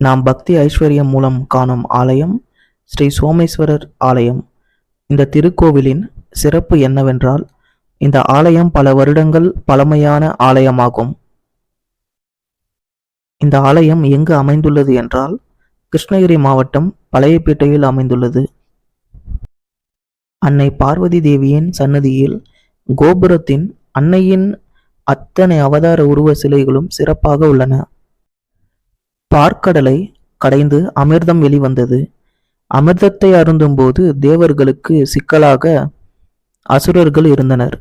நாம் பக்தி ஐஸ்வர்யம் மூலம் காணும் ஆலயம் ஸ்ரீ சோமேஸ்வரர் ஆலயம். இந்த திருக்கோவிலின் சிறப்பு என்னவென்றால் இந்த ஆலயம் பல வருடங்கள் பழமையான ஆலயமாகும். இந்த ஆலயம் எங்கு அமைந்துள்ளது என்றால் கிருஷ்ணகிரி மாவட்டம் பழையப்பேட்டையில் அமைந்துள்ளது. அன்னை பார்வதி தேவியின் சன்னதியில் கோபுரத்தின் அன்னையின் அத்தனை அவதார உருவ சிலைகளும் சிறப்பாக உள்ளன. பார்க்கடலை கடைந்து அமிர்தம் வெளிவந்தது. அமிர்தத்தை அருந்தும்போது தேவர்களுக்கு சிக்கலாக அசுரர்கள் இருந்தனர்.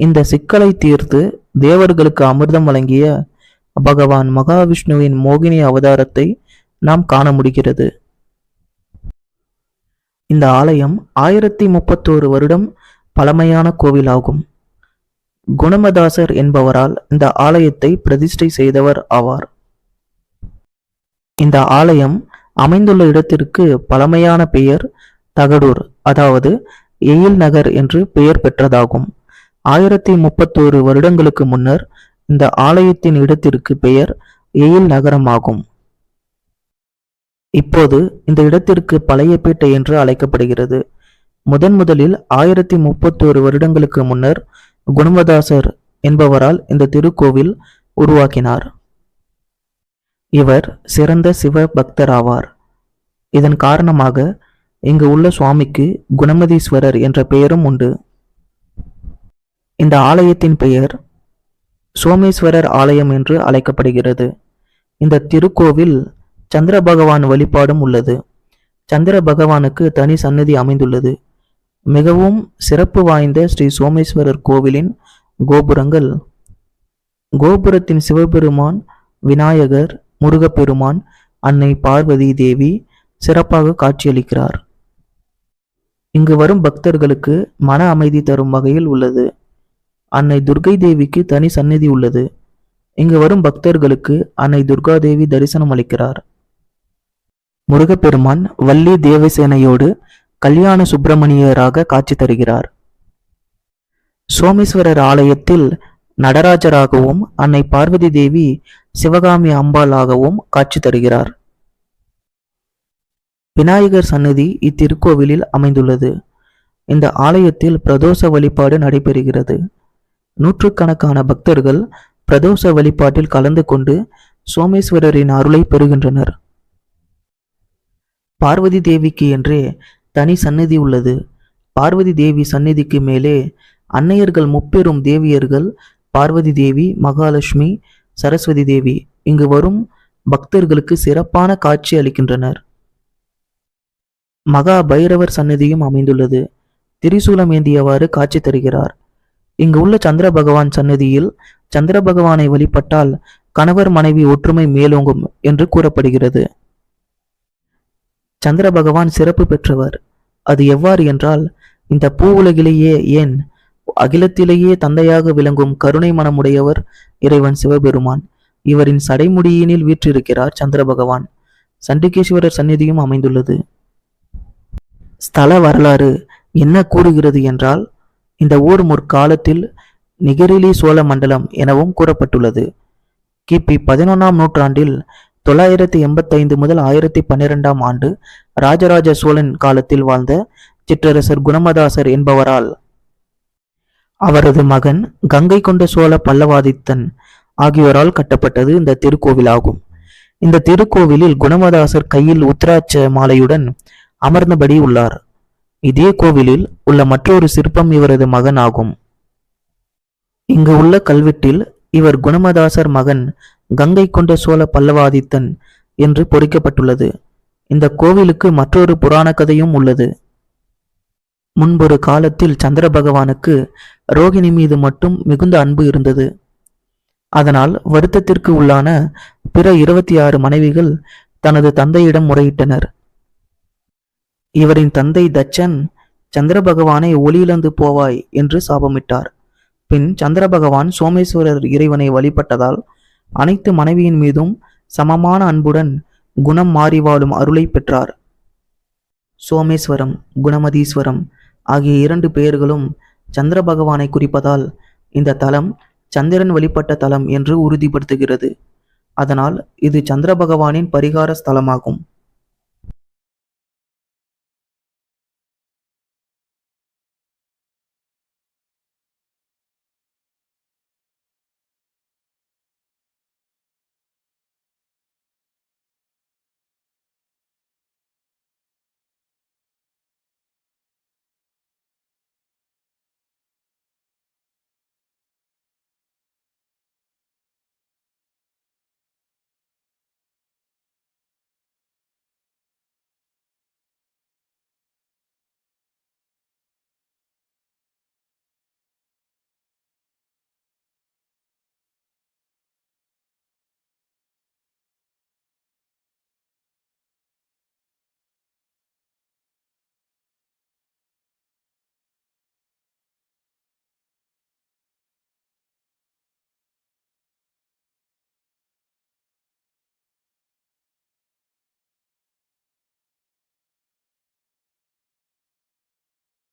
இந்த சிக்கலை தீர்த்து தேவர்களுக்கு அமிர்தம் வழங்கிய பகவான் மகாவிஷ்ணுவின் மோகினி அவதாரத்தை நாம் காண முடிகிறது. இந்த ஆலயம் ஆயிரத்தி முப்பத்தோரு வருடம் பழமையான கோவிலாகும். குணமதாசர் என்பவரால் இந்த ஆலயத்தை பிரதிஷ்டை செய்தவர் ஆவார். இந்த ஆலயம் அமைந்துள்ள இடத்திற்கு பழமையான பெயர் தகடூர் அதாவது எயில் நகர் என்று பெயர் பெற்றதாகும். ஆயிரத்தி முப்பத்தோரு வருடங்களுக்கு முன்னர் இந்த ஆலயத்தின் இடத்திற்கு பெயர் எயில் நகரமாகும். இப்போது இந்த இடத்திற்கு பழையப்பேட்டை என்று அழைக்கப்படுகிறது. முதன் முதலில் ஆயிரத்தி முப்பத்தோரு வருடங்களுக்கு முன்னர் குணமதாசர் என்பவரால் இந்த திருக்கோவில் உருவாக்கினார். இவர் சிறந்த சிவ பக்தராவார் இதன் காரணமாக இங்கு உள்ள சுவாமிக்கு குணமதீஸ்வரர் என்ற பெயரும் உண்டு. இந்த ஆலயத்தின் பெயர் சோமேஸ்வரர் ஆலயம் என்று அழைக்கப்படுகிறது. இந்த திருக்கோவில் சந்திர பகவான் வழிபாடும் உள்ளது. சந்திர பகவானுக்கு தனி சன்னதி அமைந்துள்ளது. மிகவும் சிறப்பு வாய்ந்த ஸ்ரீ சோமேஸ்வரர் கோவிலின் கோபுரங்கள். கோபுரத்தின் சிவபெருமான் விநாயகர் முருகப்பெருமான் அன்னை பார்வதி தேவி சிறப்பாக காட்சியளிக்கிறார். இங்கு வரும் பக்தர்களுக்கு மன அமைதி தரும் வகையில் உள்ளது. அன்னை துர்கை தேவிக்கு தனி சந்நிதி உள்ளது. இங்கு வரும் பக்தர்களுக்கு அன்னை துர்கா தேவி தரிசனம் அளிக்கிறார். முருகப்பெருமான் வள்ளி தேவசேனையோடு கல்யாண சுப்பிரமணியராக காட்சி தருகிறார். சோமேஸ்வரர் ஆலயத்தில் நடராஜராகவும் அன்னை பார்வதி தேவி சிவகாமி அம்பாளாகவும் காட்சி தருகிறார். விநாயகர் சன்னதி இத்திருக்கோவிலில் அமைந்துள்ளது. இந்த ஆலயத்தில் பிரதோஷ வழிபாடு நடைபெறுகிறது. நூற்றுக்கணக்கான பக்தர்கள் பிரதோஷ வழிபாட்டில் கலந்து கொண்டு சோமேஸ்வரரின் அருளை பெறுகின்றனர். பார்வதி தேவிக்கு என்றே தனி சந்நிதி உள்ளது. பார்வதி தேவி சந்நிதிக்கு மேலே அன்னையர்கள் முப்பெரும் தேவியர்கள் பார்வதி தேவி மகாலட்சுமி சரஸ்வதி தேவி இங்கு வரும் பக்தர்களுக்கு சிறப்பான காட்சி அளிக்கின்றனர். மகா பைரவர் சன்னதியும் அமைந்துள்ளது. திரிசூலம் ஏந்தியவாறு காட்சி தருகிறார். இங்கு உள்ள சந்திர பகவான் சன்னதியில் சந்திர பகவானை வழிபட்டால் கணவர் மனைவி ஒற்றுமை மேலோங்கும் என்று கூறப்படுகிறது. சந்திர பகவான் சிறப்பு பெற்றவர். அது எவ்வாறு என்றால் இந்த பூ உலகிலேயே ஏன் அகிலத்திலேயே தந்தையாக விளங்கும் கருணை மனமுடையவர் இறைவன் சிவபெருமான். இவரின் சடைமுடியினில் வீற்றிருக்கிறார் சந்திர பகவான் சண்டிகேஸ்வரர் சந்நிதியும் அமைந்துள்ளது. ஸ்தல வரலாறு என்ன கூறுகிறது என்றால் இந்த ஊர் முற்காலத்தில் நிகரிலி சோழ மண்டலம் எனவும் கூறப்பட்டுள்ளது. கிபி பதினொன்றாம் நூற்றாண்டில் தொள்ளாயிரத்தி எண்பத்தைந்து முதல் ஆயிரத்தி பன்னிரெண்டாம் ஆண்டு ராஜராஜ சோழன் காலத்தில் வாழ்ந்த சிற்றரசர் குணமதாசர் என்பவரால் அவரது மகன் கங்கை கொண்ட சோழ பல்லவாதித்தன் ஆகியோரால் கட்டப்பட்டது இந்த திருக்கோவிலாகும். இந்த திருக்கோவிலில் குணமதாசர் கையில் உத்ராட்ச மாலையுடன் அமர்ந்தபடி உள்ளார். இதே கோவிலில் உள்ள மற்றொரு சிற்பம் இவரது மகன் ஆகும் இங்கு உள்ள கல்வெட்டில் இவர் குணமதாசர் மகன் கங்கை கொண்ட சோழ பல்லவாதித்தன் என்று பொறிக்கப்பட்டுள்ளது. இந்த கோவிலுக்கு மற்றொரு புராண கதையும் உள்ளது. முன்பொரு காலத்தில் சந்திர பகவானுக்கு ரோகிணி மீது மட்டும் மிகுந்த அன்பு இருந்தது. அதனால் வருத்தத்திற்கு உள்ளான பிற இருபத்தி ஆறு மனைவிகள் தனது தந்தையிடம் முறையிட்டனர். இவரின் தந்தை தச்சன் சந்திர பகவானை ஒளியிழந்து போவாய் என்று சாபமிட்டார். பின் சந்திர பகவான் சோமேஸ்வரர் இறைவனை வழிபட்டதால் அனைத்து மனைவியின் மீதும் சமமான அன்புடன் குணம் மாறி வாழும் அருளை பெற்றார். சோமேஸ்வரம் குணமதீஸ்வரம் ஆகிய இரண்டு பெயர்களும் சந்திர பகவானை குறிப்பதால் இந்த தலம் சந்திரன் வழிபட்ட தலம் என்று உறுதிப்படுத்துகிறது. அதனால் இது சந்திர பகவானின் பரிகார ஸ்தலமாகும்.